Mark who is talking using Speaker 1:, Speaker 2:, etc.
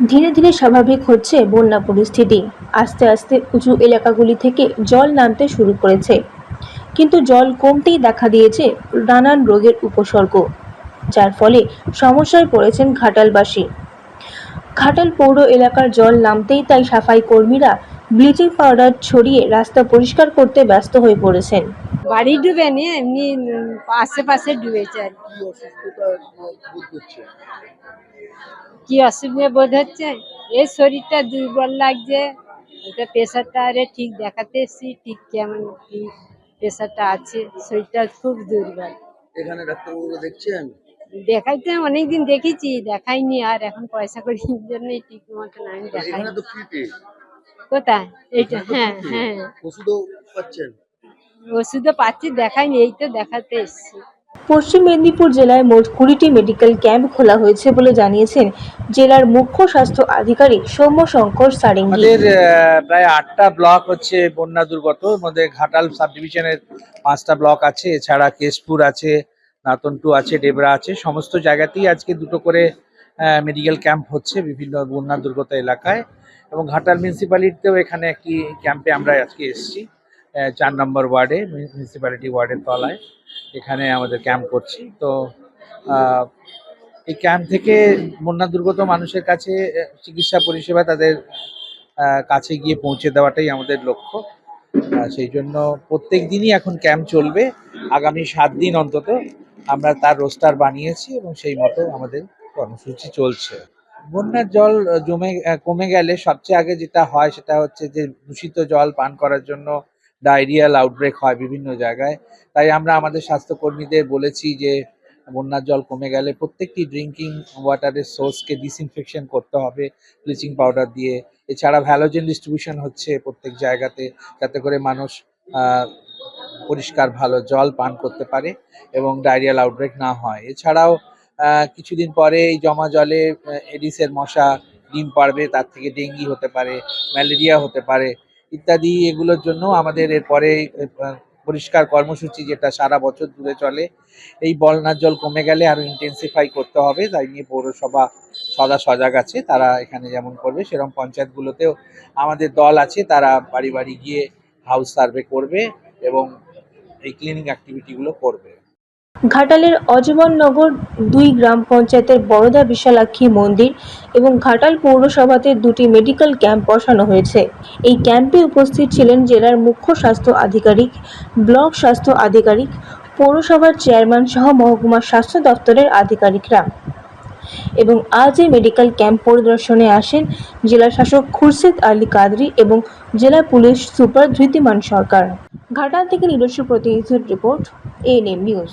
Speaker 1: ধীরে ধীরে স্বাভাবিক হচ্ছে বন্যা পরিস্থিতি। আস্তে আস্তে উঁচু এলাকাগুলি থেকে জল নামতে শুরু করেছে। কিন্তু জল কমতেই দেখা দিয়েছে নানান রোগের উপসর্গ, যার ফলে সমস্যায় পড়েছেন ঘাটালবাসী। ঘাটাল পৌর এলাকার জল নামতেই তাই সাফাই কর্মীরা ব্লিচিং পাউডার ছড়িয়ে রাস্তা পরিষ্কার করতে ব্যস্ত হয়ে পড়েছেন।
Speaker 2: বাড়ি ডুবেনি এমনি আশেপাশে ডুবেছে আর কি।
Speaker 3: কি বোধ
Speaker 2: অসুবিধা বোধ হচ্ছে? এই শরীরটা দুর্বল লাগছে এটা প্রেশারটা আরে ঠিক দেখাতে এসছি ঠিক কেমন কি প্রেশারটা আছে শরীরটা খুব দুর্বল।
Speaker 3: এখানে ডাক্তারবাবু দেখছেন?
Speaker 2: দেখাইতে অনেকদিন দেখেছি দেখাইনি আর এখন পয়সা করির জন্য ঠিক মতন আমি দেখাই কোথায়? এইটা হ্যাঁ হ্যাঁ।
Speaker 3: ওষুধও পাচ্ছেন?
Speaker 2: ওষুধও পাচ্ছি দেখাইনি এই তো দেখাতে এসছি।
Speaker 1: পশ্চিম মেদিনীপুর জেলায় মোট কুড়িটি মেডিকেল ক্যাম্প খোলা হয়েছে বলে জানিয়েছেন জেলার মুখ্য স্বাস্থ্য আধিকারিক সৌম্য শঙ্কর সারেঙ্গি।
Speaker 4: আমাদের আহ, প্রায় আটটা ব্লক হচ্ছে বন্যা দুর্গত এর মধ্যে ঘাটাল সাব ডিভিশনের পাঁচটা ব্লক আছে এছাড়া কেশপুর আছে নাতনটু আছে ডেবরা আছে সমস্ত জায়গাতেই আজকে দুটো করে মেডিকেল ক্যাম্প হচ্ছে বিভিন্ন বন্যা দুর্গত এলাকায়। এবং ঘাটাল মিউনিসিপ্যালিটিতেও এখানে একটি ক্যাম্পে আমরা আজকে এসেছি। চার নম্বর ওয়ার্ডে মিউনিসিপ্যালিটি ওয়ার্ডের তলায় এখানে আমাদের ক্যাম্প করছি। তো এই ক্যাম্প থেকে বন্যা দুর্গত মানুষের কাছে চিকিৎসা পরিষেবা তাদের কাছে গিয়ে পৌঁছে দেওয়াটাই আমাদের লক্ষ্য। সেই জন্য প্রত্যেক দিনই এখন ক্যাম্প চলবে। আগামী সাত দিন অন্তত আমরা তার রোস্টার বানিয়েছি এবং সেই মতো আমাদের কর্মসূচি চলছে। বন্যার জল জমে কমে গেলে সবচেয়ে আগে যেটা হয় সেটা হচ্ছে যে দূষিত জল পান করার জন্য ডায়রিয়াল আউটব্রেক হয় বিভিন্ন জায়গায়। তাই আমরা আমাদের স্বাস্থ্যকর্মীদের বলেছি যে, বন্যার জল কমে গেলে প্রত্যেকটি ড্রিঙ্কিং ওয়াটারের সোর্সকে ডিসইনফেকশন করতে হবে ব্লিচিং পাউডার দিয়ে। এছাড়া ভ্যালোজেন ডিস্ট্রিবিউশন হচ্ছে প্রত্যেক জায়গাতে, যাতে করে মানুষ পরিষ্কার ভালো জল পান করতে পারে এবং ডায়রিয়াল আউটব্রেক না হয়। এছাড়াও কিছুদিন পরে এই জমা জলে এডিসের মশা, ডিম পারবে, তার থেকে ডেঙ্গি হতে পারে, ম্যালেরিয়া হতে পারে। ইত্যাদি এগুলোর জন্য আমাদের এরপরে পরিষ্কার কর্মসূচি যেটা সারা বছর ধরে চলে, এই বলনার জল কমে গেলে আরও ইন্টেন্সিফাই করতে হবে। তাই নিয়ে পৌরসভা সদা সজাগ আছে, তারা এখানে যেমন করবে সেরকম পঞ্চায়েতগুলোতেও আমাদের দল আছে, তারা বাড়ি বাড়ি গিয়ে হাউস সার্ভে করবে এবং এই ক্লিনিং অ্যাক্টিভিটিগুলো করবে।
Speaker 1: ঘাটালের অজমননগর দুই গ্রাম পঞ্চায়েতের বড়দা বিশালাক্ষী মন্দির এবং ঘাটাল পৌরসভাতে দুটি মেডিকেল ক্যাম্প বসানো হয়েছে। এই ক্যাম্পে উপস্থিত ছিলেন জেলার মুখ্য স্বাস্থ্য আধিকারিক, ব্লক স্বাস্থ্য আধিকারিক, পৌরসভার চেয়ারম্যান সহ মহকুমা স্বাস্থ্য দপ্তরের আধিকারিকরা। এবং আজ এই মেডিকেল ক্যাম্প পরিদর্শনে আসেন জেলা শাসক খুরশেদ আলী কাদরি এবং জেলা পুলিশ সুপার ধৃতিমান সরকার। ঘাটাল থেকে নিজস্ব প্রতিনিধির রিপোর্ট এএনএম নিউজ।